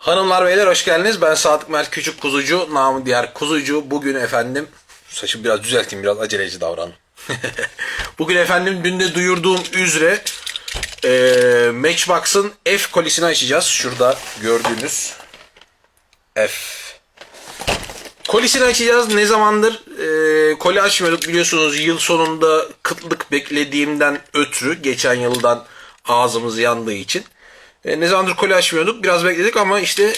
Hanımlar beyler hoş geldiniz. Ben Sadık Mert Küçük Kuzucu, namı diğer Kuzucu. Bugün efendim, saçımı biraz düzelteyim, biraz aceleci davran. Bugün efendim dün de duyurduğum üzere e, Matchbox'ın F kolisini açacağız. Şurada gördüğünüz F. Kolisini açacağız. Ne zamandır e, koli açmıyorduk biliyorsunuz yıl sonunda kıtlık beklediğimden ötürü geçen yıldan ağzımız yandığı için. E, ne zamandır koli açmıyorduk. Biraz bekledik ama işte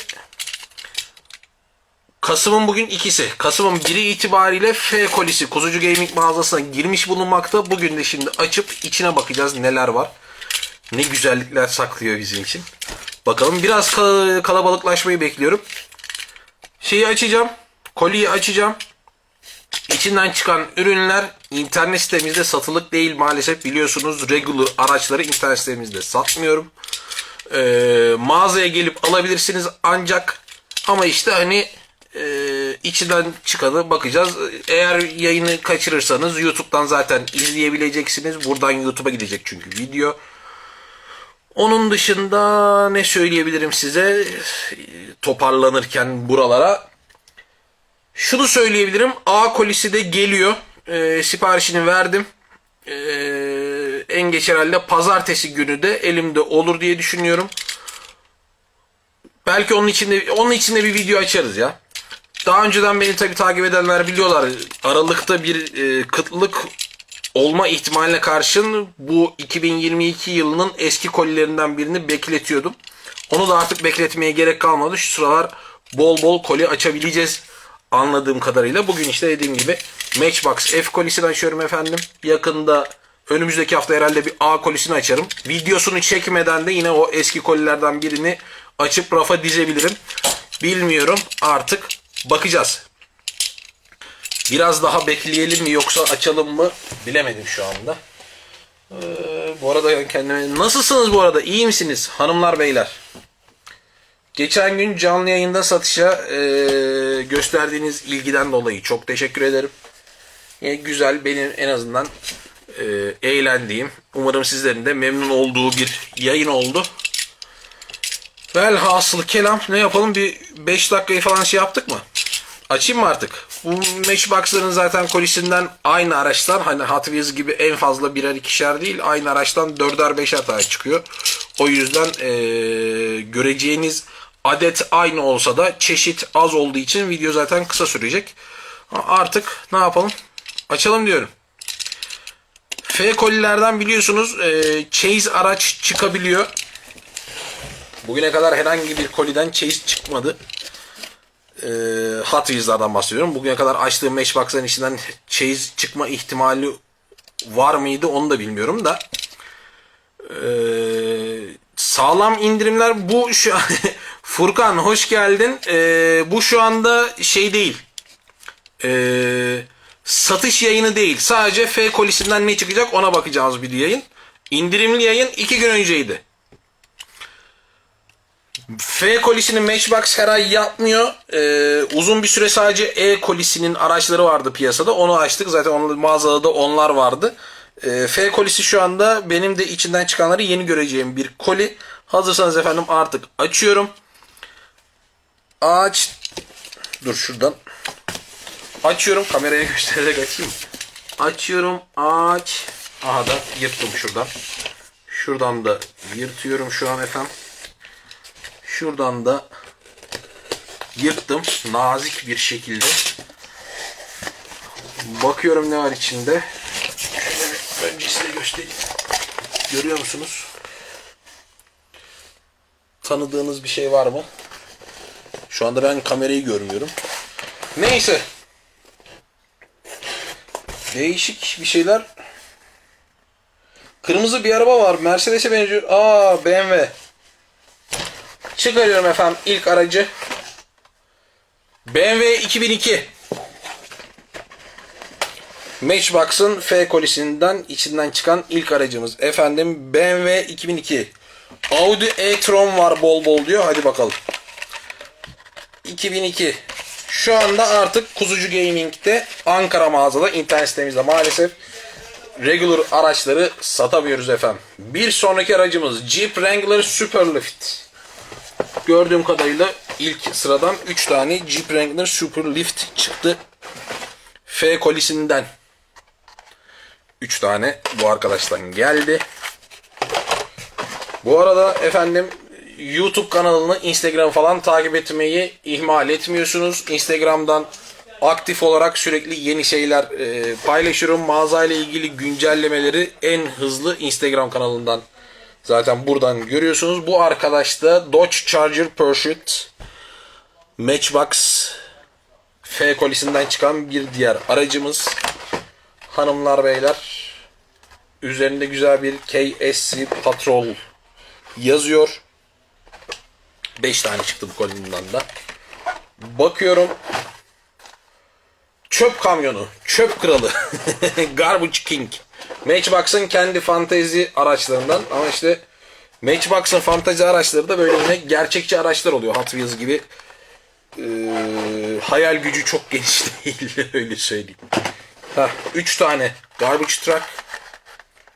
Kasım'ın bugün ikisi. Kasım'ın biri itibariyle F kolisi Kuzucu Gaming mağazasına girmiş bulunmakta. Bugün de şimdi açıp içine bakacağız neler var. Ne güzellikler saklıyor bizim için. Bakalım biraz kal- kalabalıklaşmayı bekliyorum. Şeyi açacağım. Koliyi açacağım. İçinden çıkan ürünler internet sitemizde satılık değil maalesef biliyorsunuz regular araçları internet sitemizde satmıyorum. Ee, mağazaya gelip alabilirsiniz ancak ama işte hani e, içinden çıkanı bakacağız. Eğer yayını kaçırırsanız YouTube'dan zaten izleyebileceksiniz. Buradan YouTube'a gidecek çünkü video. Onun dışında ne söyleyebilirim size toparlanırken buralara? Şunu söyleyebilirim. A kolisi de geliyor. Ee, siparişini verdim. Ee, en geç herhalde pazartesi günü de elimde olur diye düşünüyorum. Belki onun içinde onun içinde bir video açarız ya. Daha önceden beni tabii takip edenler biliyorlar. Aralıkta bir e, kıtlık olma ihtimaline karşın bu 2022 yılının eski kolilerinden birini bekletiyordum. Onu da artık bekletmeye gerek kalmadı. Şu sıralar bol bol koli açabileceğiz anladığım kadarıyla. Bugün işte dediğim gibi Matchbox F kolisini açıyorum efendim. Yakında önümüzdeki hafta herhalde bir A kolisini açarım. Videosunu çekmeden de yine o eski kolilerden birini açıp rafa dizebilirim. Bilmiyorum artık bakacağız. Biraz daha bekleyelim mi yoksa açalım mı bilemedim şu anda. Ee, bu arada kendime... Nasılsınız bu arada? İyi misiniz hanımlar beyler? Geçen gün canlı yayında satışa e, gösterdiğiniz ilgiden dolayı çok teşekkür ederim. Yine güzel benim en azından e, eğlendiğim, umarım sizlerin de memnun olduğu bir yayın oldu. Velhasıl kelam ne yapalım bir 5 dakikayı falan şey yaptık mı? Açayım mı artık? Bu Matchbox'ların zaten kolisinden aynı araçtan hani Hot Wheels gibi en fazla birer ikişer değil aynı araçtan dörder beşer tane çıkıyor. O yüzden ee, göreceğiniz adet aynı olsa da çeşit az olduğu için video zaten kısa sürecek. Artık ne yapalım? Açalım diyorum. F kolilerden biliyorsunuz e, Chase araç çıkabiliyor. Bugüne kadar herhangi bir koliden Chase çıkmadı. E, Hot Wheels'lardan bahsediyorum. Bugüne kadar açtığım Matchbox'ların içinden Chase çıkma ihtimali var mıydı onu da bilmiyorum da. E, sağlam indirimler bu şu an Furkan hoş geldin. E, bu şu anda şey değil. Eee satış yayını değil. Sadece F kolisinden ne çıkacak ona bakacağız bir yayın. İndirimli yayın 2 gün önceydi. F kolisini Matchbox her ay yapmıyor. Ee, uzun bir süre sadece E kolisinin araçları vardı piyasada. Onu açtık. Zaten onun mağazada da onlar vardı. Ee, F kolisi şu anda benim de içinden çıkanları yeni göreceğim bir koli. Hazırsanız efendim artık açıyorum. Aç. Dur şuradan. Açıyorum. Kameraya göstererek açayım. Açıyorum. Aç. Aha da yırttım şuradan. Şuradan da yırtıyorum şu an efendim. Şuradan da yırttım. Nazik bir şekilde. Bakıyorum ne var içinde. Şöyle önce size göstereyim. Görüyor musunuz? Tanıdığınız bir şey var mı? Şu anda ben kamerayı görmüyorum. Neyse. Değişik bir şeyler. Kırmızı bir araba var. Mercedes'e benziyor. Aa BMW. Çıkarıyorum efendim ilk aracı. BMW 2002. Matchbox'ın F kolisinden içinden çıkan ilk aracımız. Efendim BMW 2002. Audi e-tron var bol bol diyor. Hadi bakalım. 2002. Şu anda artık Kuzucu Gaming'de Ankara mağazada internet sitemizde maalesef regular araçları satamıyoruz efendim. Bir sonraki aracımız Jeep Wrangler Superlift. gördüğüm kadarıyla ilk sıradan 3 tane Jeep Wrangler Super Lift çıktı. F kolisinden 3 tane bu arkadaştan geldi. Bu arada efendim YouTube kanalını Instagram falan takip etmeyi ihmal etmiyorsunuz. Instagram'dan aktif olarak sürekli yeni şeyler e, paylaşıyorum. Mağazayla ilgili güncellemeleri en hızlı Instagram kanalından zaten buradan görüyorsunuz. Bu arkadaş da Dodge Charger Pursuit Matchbox F kolisinden çıkan bir diğer aracımız. Hanımlar beyler üzerinde güzel bir KSC Patrol yazıyor. 5 tane çıktı bu kolumdan da. Bakıyorum. Çöp kamyonu, çöp kralı, Garbage King. Matchbox'ın kendi fantezi araçlarından ama işte Matchbox'ın fantezi araçları da böyle yine gerçekçi araçlar oluyor. Hot Wheels gibi Ee, hayal gücü çok geniş değil öyle söyleyeyim. Heh, 3 tane Garbage Truck.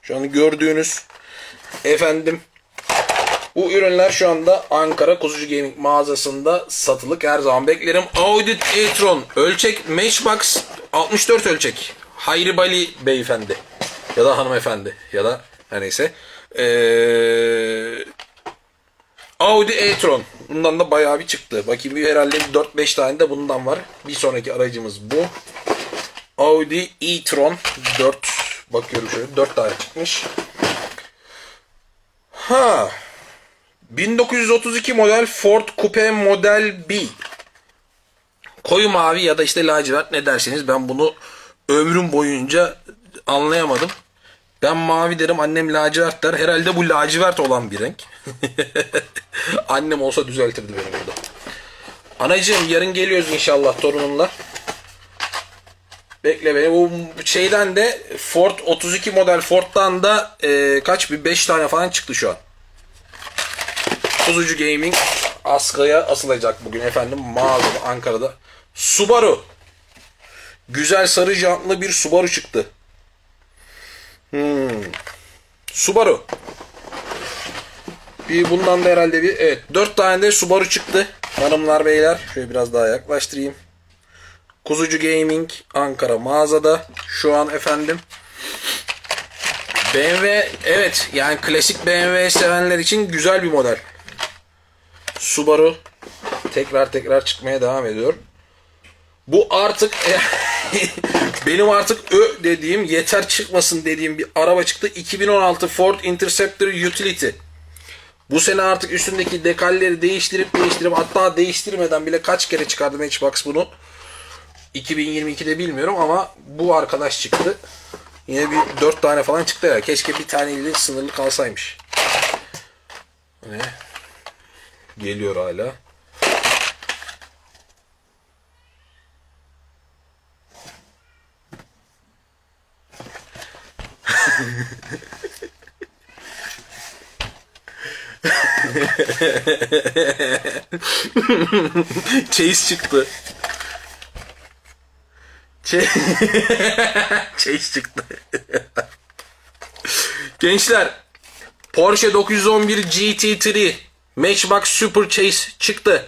Şu an gördüğünüz efendim bu ürünler şu anda Ankara Kuzucu Gaming mağazasında satılık. Her zaman beklerim. Audi e-tron ölçek Matchbox 64 ölçek. Hayri Bali beyefendi ya da hanımefendi ya da her neyse. Ee, Audi e-tron. Bundan da bayağı bir çıktı. Bakayım bir herhalde 4-5 tane de bundan var. Bir sonraki aracımız bu. Audi e-tron 4 bakıyorum şöyle 4 tane çıkmış. Ha 1932 model Ford Coupe Model B. Koyu mavi ya da işte lacivert ne derseniz ben bunu ömrüm boyunca anlayamadım. Ben mavi derim annem lacivert der. Herhalde bu lacivert olan bir renk. Annem olsa düzeltirdi beni burada. Anacığım yarın geliyoruz inşallah torunumla. Bekle beni. Bu şeyden de Ford 32 model Ford'dan da e, kaç bir 5 tane falan çıktı şu an. Kuzucu Gaming askıya asılacak bugün efendim mağazada Ankara'da. Subaru. Güzel sarı jantlı bir Subaru çıktı. Hmm. Subaru. Bir bundan da herhalde bir evet 4 tane de Subaru çıktı. Hanımlar beyler şöyle biraz daha yaklaştırayım. Kuzucu Gaming Ankara mağazada şu an efendim. BMW evet yani klasik BMW sevenler için güzel bir model. Subaru tekrar tekrar çıkmaya devam ediyor. Bu artık benim artık ö dediğim yeter çıkmasın dediğim bir araba çıktı. 2016 Ford Interceptor Utility. Bu sene artık üstündeki dekalleri değiştirip değiştirip hatta değiştirmeden bile kaç kere çıkardı Matchbox bunu. 2022'de bilmiyorum ama bu arkadaş çıktı. Yine bir 4 tane falan çıktı ya. Keşke bir taneyle sınırlı kalsaymış. Ne? Geliyor hala. Chase çıktı. Chase, çıktı. Gençler Porsche 911 GT3 Matchbox Super Chase çıktı.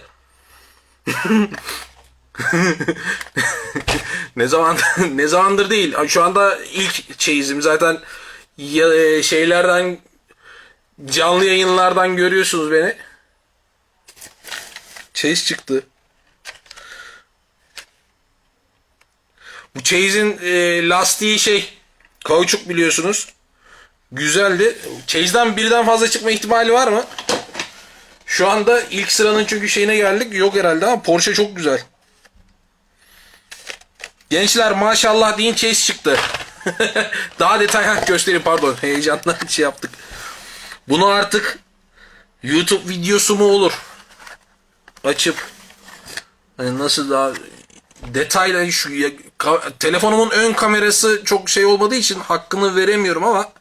ne zaman ne zamandır değil. Şu anda ilk chase'im zaten ya, e, şeylerden canlı yayınlardan görüyorsunuz beni. Chase çıktı. Bu Chase'in e, lastiği şey kauçuk biliyorsunuz. Güzeldi. Chase'den birden fazla çıkma ihtimali var mı? Şu anda ilk sıranın çünkü şeyine geldik. Yok herhalde ama Porsche çok güzel. Gençler maşallah deyin Chase çıktı. Daha detay göstereyim pardon. Heyecanla şey yaptık. Bunu artık YouTube videosu mu olur? Açıp hani nasıl daha detayla şu ya, ka- telefonumun ön kamerası çok şey olmadığı için hakkını veremiyorum ama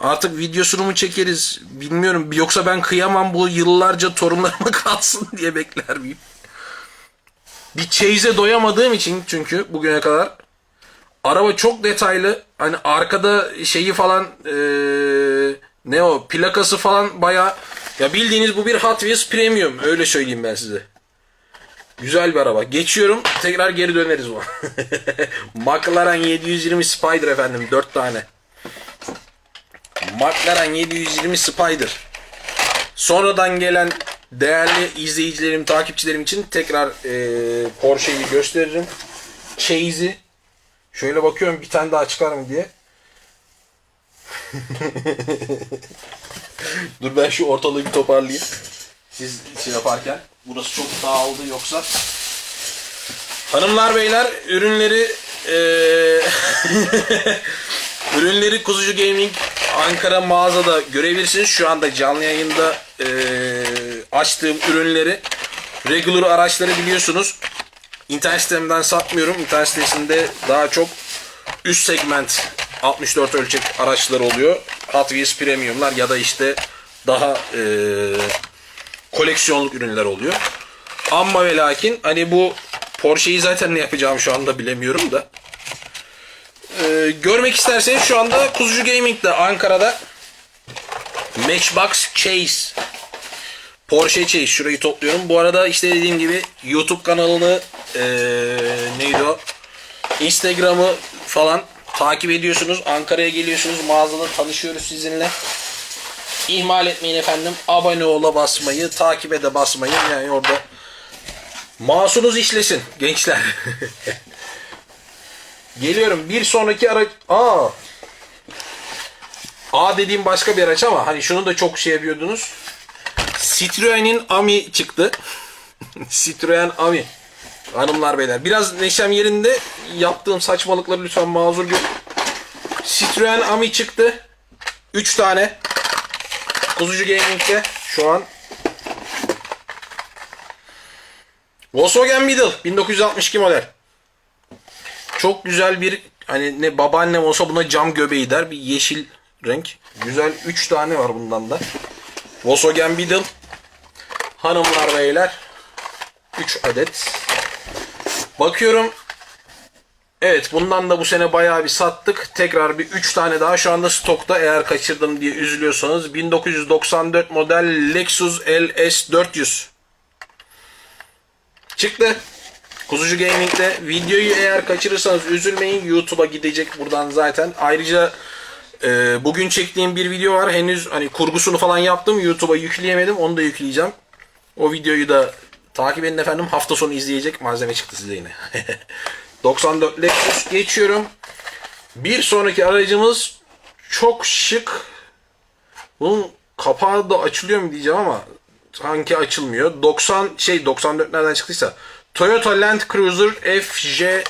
artık videosunu mu çekeriz bilmiyorum. Yoksa ben kıyamam bu yıllarca torunlarıma kalsın diye bekler miyim? Bir chase'e doyamadığım için çünkü bugüne kadar araba çok detaylı. Hani arkada şeyi falan eee, ne o plakası falan baya Ya bildiğiniz bu bir Hot Wheels Premium. Öyle söyleyeyim ben size. Güzel bir araba. Geçiyorum. Tekrar geri döneriz bu. McLaren 720 Spider efendim. 4 tane. McLaren 720 Spider. Sonradan gelen değerli izleyicilerim, takipçilerim için tekrar e, Porsche'yi gösteririm. Chase'i. Şöyle bakıyorum bir tane daha çıkar mı diye. Dur ben şu ortalığı bir toparlayayım. Siz şey yaparken. Burası çok dağıldı yoksa. Hanımlar beyler ürünleri eee, ürünleri Kuzucu Gaming Ankara mağazada görebilirsiniz. Şu anda canlı yayında eee, açtığım ürünleri regular araçları biliyorsunuz. İnternet sitemden satmıyorum. İnternet sitesinde daha çok üst segment 64 ölçek araçlar oluyor. Hot Wheels Premium'lar ya da işte daha eee, koleksiyonluk ürünler oluyor. Ama ve lakin hani bu Porsche'yi zaten ne yapacağım şu anda bilemiyorum da. Ee, görmek isterseniz şu anda Kuzucu Gaming'de Ankara'da Matchbox Chase Porsche Chase şurayı topluyorum. Bu arada işte dediğim gibi YouTube kanalını ee, neydi o? Instagram'ı falan takip ediyorsunuz. Ankara'ya geliyorsunuz. Mağazada tanışıyoruz sizinle. İhmal etmeyin efendim. Abone ola basmayı, takibe de basmayı. Yani orada Masunuz işlesin gençler. Geliyorum. Bir sonraki araç... Aa. A dediğim başka bir araç ama hani şunu da çok şey yapıyordunuz. Citroen'in Ami çıktı. Citroen Ami. Hanımlar beyler. Biraz neşem yerinde. Yaptığım saçmalıkları lütfen mazur görün. Citroen Ami çıktı. 3 tane. Kuzucu Gaming'de şu an Volkswagen Beetle 1962 model. Çok güzel bir hani ne babaannem olsa buna cam göbeği der bir yeşil renk. Güzel 3 tane var bundan da. Volkswagen Beetle. Hanımlar beyler 3 adet. Bakıyorum Evet bundan da bu sene bayağı bir sattık. Tekrar bir 3 tane daha şu anda stokta eğer kaçırdım diye üzülüyorsanız. 1994 model Lexus LS 400. Çıktı. Kuzucu Gaming'de videoyu eğer kaçırırsanız üzülmeyin. YouTube'a gidecek buradan zaten. Ayrıca e, bugün çektiğim bir video var. Henüz hani kurgusunu falan yaptım. YouTube'a yükleyemedim. Onu da yükleyeceğim. O videoyu da takip edin efendim. Hafta sonu izleyecek malzeme çıktı size yine. 94 Lexus geçiyorum. Bir sonraki aracımız çok şık. Bunun kapağı da açılıyor mu diyeceğim ama sanki açılmıyor. 90 şey 94 nereden çıktıysa Toyota Land Cruiser FJ40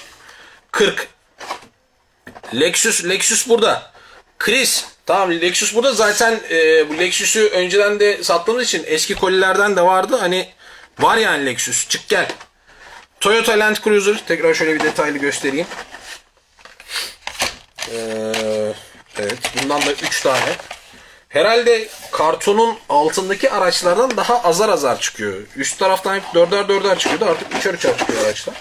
Lexus Lexus burada. Chris tamam Lexus burada zaten e, bu Lexus'u önceden de sattığımız için eski kolilerden de vardı. Hani var yani Lexus çık gel. Toyota Land Cruiser tekrar şöyle bir detaylı göstereyim. Ee, evet bundan da 3 tane. Herhalde kartonun altındaki araçlardan daha azar azar çıkıyor. Üst taraftan hep dörder dörder çıkıyordu. Artık üçer üçer çıkıyor araçlar.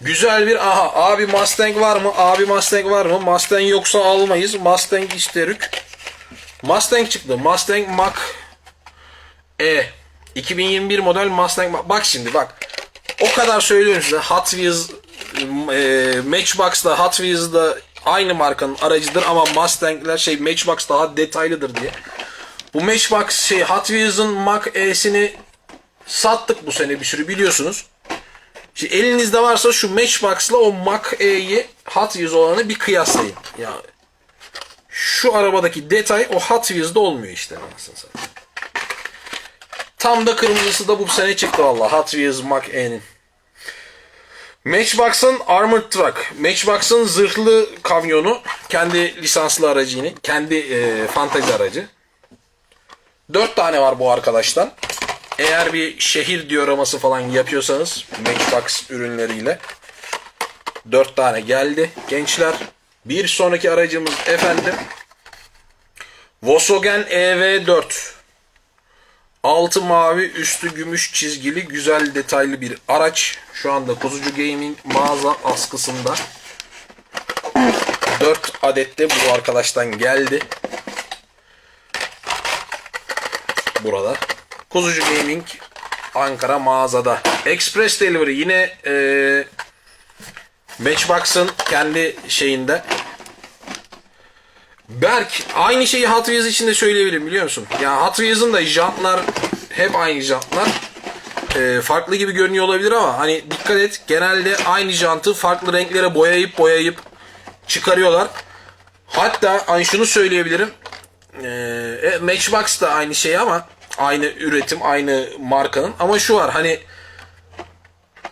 Güzel bir aha abi Mustang var mı? Abi Mustang var mı? Mustang yoksa almayız. Mustang isterük. Mustang çıktı. Mustang Mach E. 2021 model Mustang Mach. Bak şimdi bak. O kadar söylüyorum size. Hot Wheels e, Matchbox'da Hot Wheels'da aynı markanın aracıdır ama Mustang'ler şey Matchbox daha detaylıdır diye. Bu Matchbox şey Hot Wheels'ın Mach E'sini sattık bu sene bir sürü biliyorsunuz. Şimdi elinizde varsa şu Matchbox'la o Mach E'yi Hot Wheels olanı bir kıyaslayın. Ya şu arabadaki detay o Hot Wheels'da olmuyor işte anasını. Tam da kırmızısı da bu sene çıktı valla. Hot Wheels Mach E'nin. Matchbox'ın Armored Truck. Matchbox'ın zırhlı kamyonu. Kendi lisanslı aracı. Kendi e, fantazi aracı. Dört tane var bu arkadaştan. Eğer bir şehir dioraması falan yapıyorsanız Matchbox ürünleriyle dört tane geldi gençler. Bir sonraki aracımız efendim Volkswagen EV4. Altı mavi, üstü gümüş çizgili, güzel detaylı bir araç. Şu anda Kuzucu Gaming mağaza askısında. 4 adet de bu arkadaştan geldi. burada. Kuzucu Gaming Ankara mağazada. Express Delivery yine eee Matchbox'ın kendi şeyinde. Berk aynı şeyi Hot Wheels için de söyleyebilirim biliyor musun? Ya Hot Wheels'ın da jantlar hep aynı jantlar. Ee, farklı gibi görünüyor olabilir ama hani dikkat et genelde aynı jantı farklı renklere boyayıp boyayıp çıkarıyorlar. Hatta hani şunu söyleyebilirim. Ee, Matchbox da aynı şey ama aynı üretim, aynı markanın. Ama şu var hani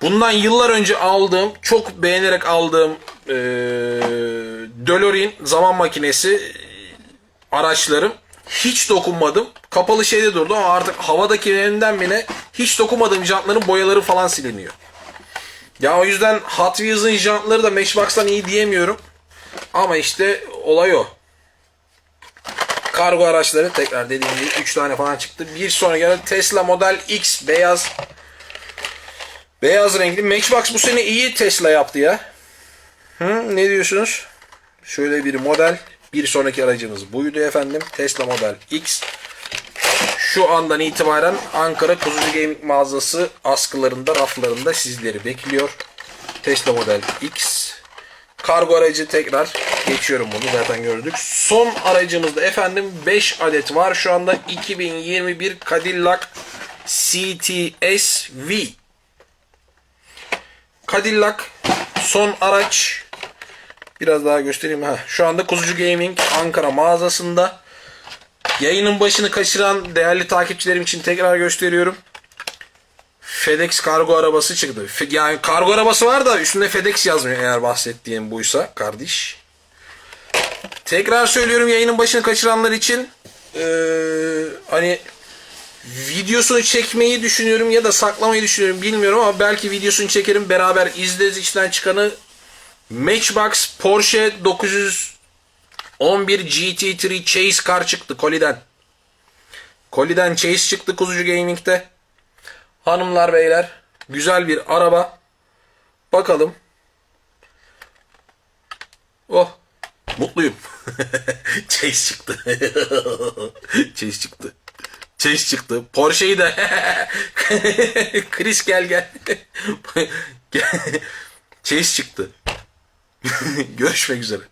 bundan yıllar önce aldığım, çok beğenerek aldığım ee, DeLorean zaman makinesi araçlarım hiç dokunmadım. Kapalı şeyde durdu ama artık havadakilerinden bile hiç dokunmadığım jantların boyaları falan siliniyor. Ya o yüzden Hot Wheels'ın jantları da Matchbox'tan iyi diyemiyorum. Ama işte olay o. Kargo araçları tekrar dediğim gibi 3 tane falan çıktı. Bir sonra gelen Tesla Model X beyaz beyaz renkli. Matchbox bu sene iyi Tesla yaptı ya. Hı, ne diyorsunuz? Şöyle bir model. Bir sonraki aracımız buydu efendim. Tesla Model X. Şu andan itibaren Ankara Kuzucu Gaming mağazası askılarında, raflarında sizleri bekliyor. Tesla Model X. Kargo aracı tekrar geçiyorum bunu zaten gördük. Son aracımızda efendim 5 adet var. Şu anda 2021 Cadillac CTS V. Cadillac son araç. Biraz daha göstereyim. Ha, şu anda Kuzucu Gaming Ankara mağazasında. Yayının başını kaçıran değerli takipçilerim için tekrar gösteriyorum. FedEx kargo arabası çıktı. Fe- Yani kargo arabası var da üstünde FedEx yazmıyor eğer bahsettiğim buysa kardeş. Tekrar söylüyorum yayının başını kaçıranlar için eee, hani videosunu çekmeyi düşünüyorum ya da saklamayı düşünüyorum bilmiyorum ama belki videosunu çekerim beraber izleriz içinden çıkanı Matchbox Porsche 911 GT3 Chase Car çıktı Koli'den. Koli'den Chase çıktı Kuzucu Gaming'de. Hanımlar beyler güzel bir araba. Bakalım. Oh mutluyum. Chase çıktı. Chase çıktı. Chase çıktı. Porsche'yi de. Chris gel. Gel. Chase çıktı. Görüşmek üzere.